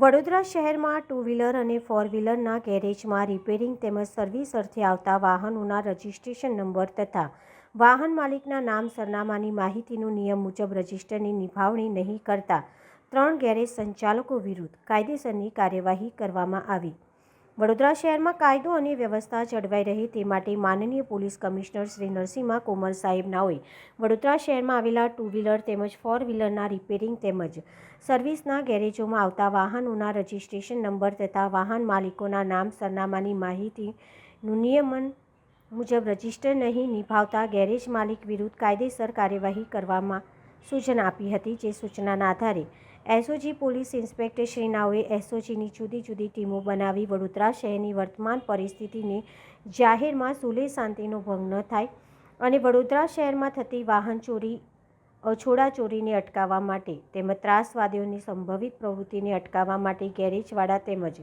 વડોદરા શહેરમાં two wheeler અને four વ્હીલરના ગેરેજમાં રિપેરિંગ તેમજ સર્વિસ અર્થે આવતા વાહનોના રજિસ્ટ્રેશન નંબર તથા વાહન માલિકના નામ સરનામાની માહિતીનું નિયમ મુજબ રજિસ્ટરની નિભાવણી નહીં કરતા ત્રણ ગેરેજ સંચાલકો વિરુદ્ધ કાયદેસરની કાર્યવાહી કરવામાં આવી. વડોદરા શહેરમાં કાયદો અને વ્યવસ્થા જળવાઈ રહે તે માટે માનનીય પોલીસ કમિશનર શ્રી નરસિંહા કોમર સાહેબ નાઓએ વડોદરા શહેરમાં આવેલા ટુ વ્હીલર તેમજ ફોર વ્હીલરના રિપેરિંગ તેમજ સર્વિસના ગેરેજોમાં આવતા વાહનોના રજિસ્ટ્રેશન નંબર તથા વાહન માલિકોના નામ, સરનામાની માહિતીનું નિયમન મુજબ રજિસ્ટર નહીં નિભાવતા ગેરેજ માલિક વિરુદ્ધ કાયદેસર કાર્યવાહી કરવામાં સૂચના આપી હતી, જે સૂચનાના આધારે એસઓજી પોલીસ ઇન્સ્પેક્ટર શ્રી એસઓજીની જુદી જુદી ટીમો બનાવી વડોદરા શહેરની વર્તમાન પરિસ્થિતિને જાહેરમાં સુલે શાંતિનો ભંગ ન થાય અને વડોદરા શહેરમાં થતી વાહન ચોરી, અછોડા ચોરીને અટકાવવા માટે તેમજ ત્રાસવાદીઓની સંભવિત પ્રવૃત્તિને અટકાવવા માટે ગેરેજવાળા તેમજ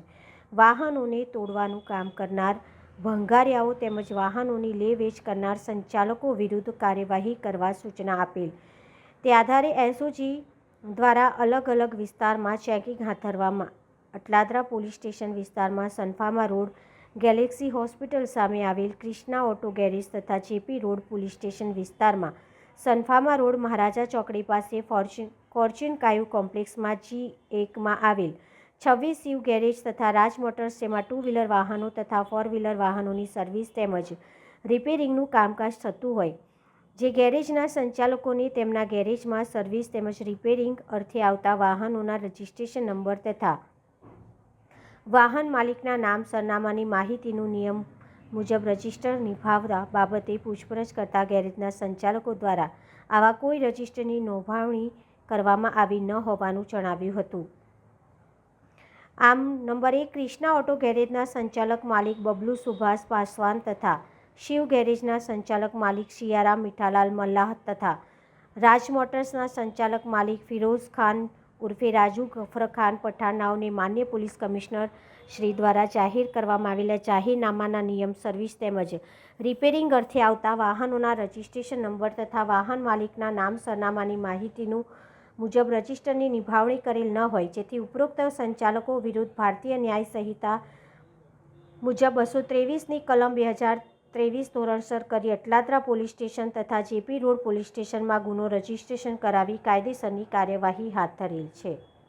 વાહનોને તોડવાનું કામ કરનાર ભંગારિયાઓ તેમજ વાહનોની લે વેચ કરનાર સંચાલકો વિરુદ્ધ કાર્યવાહી કરવા સૂચના આપેલ. તે આધારે એસઓજી દ્વારા અલગ અલગ વિસ્તારમાં ચેકિંગ હાથ ધરવામાં. અટલાદરા પોલીસ સ્ટેશન વિસ્તારમાં સનફામા રોડ, ગેલેક્સી હોસ્પિટલ સામે આવેલ ક્રિષ્ના ઓટો ગેરેજ તથા જેપી રોડ પોલીસ સ્ટેશન વિસ્તારમાં સનફામા રોડ મહારાજા ચોકડી પાસે ફોર્ચ્યુન ફોર્ચ્યુન કાયુ કોમ્પ્લેક્સમાં જી એકમાં આવેલ છવ્વીસ શિવ ગેરેજ તથા રાજ મોટર્સ જેમાં ટુ વ્હીલર વાહનો તથા ફોર વ્હીલર વાહનોની સર્વિસ તેમજ રિપેરિંગનું કામકાજ થતું હોય. જે ગેરેજના સંચાલકોને તેમના ગેરેજમાં સર્વિસ તેમજ રિપેરિંગ અર્થે આવતા વાહનોના રજિસ્ટ્રેશન નંબર તથા વાહન માલિકના નામ, સરનામાની માહિતીનું નિયમ મુજબ રજિસ્ટર નિભાવવા બાબતે પૂછપરછ કરતા ગેરેજના સંચાલકો દ્વારા આવા કોઈ રજિસ્ટરની નોંધાવણી કરવામાં આવી ન હોવાનું જણાવ્યું હતું. આમ, નંબર એક ક્રિષ્ના ઓટો ગેરેજના સંચાલક માલિક બબલુ સુભાષ પાસવાન તથા શિવ ગેરેજના સંચાલક માલિક શિયારામ મીઠાલાલ મલ્લાહ તથા રાજ મોટર્સના સંચાલક માલિક ફિરોઝ ખાન ઉર્ફે રાજુ ગફરખાન પઠાણ માન્ય પોલીસ કમિશનર શ્રી દ્વારા જાહેર કરવામાં આવેલા જાહેરનામાના નિયમ સર્વિસ તેમજ રિપેરિંગ અર્થે આવતા વાહનોના રજિસ્ટ્રેશન નંબર તથા વાહન માલિકના નામ સરનામાની માહિતીનું મુજબ રજિસ્ટરની નિભાવણી કરેલ ન હોય, જેથી ઉપરોક્ત સંચાલકો વિરુદ્ધ ભારતીય ન્યાય સંહિતા મુજબ બસો ત્રેવીસની કલમ બે હજાર ત્રેવીસ ધોરણસર કરી અટલાદરા પોલીસ સ્ટેશન તથા જેપી રોડ પોલીસ સ્ટેશનમાં ગુનો રજીસ્ટ્રેશન કરાવી કાયદેસરની કાર્યવાહી હાથ ધરેલ છે.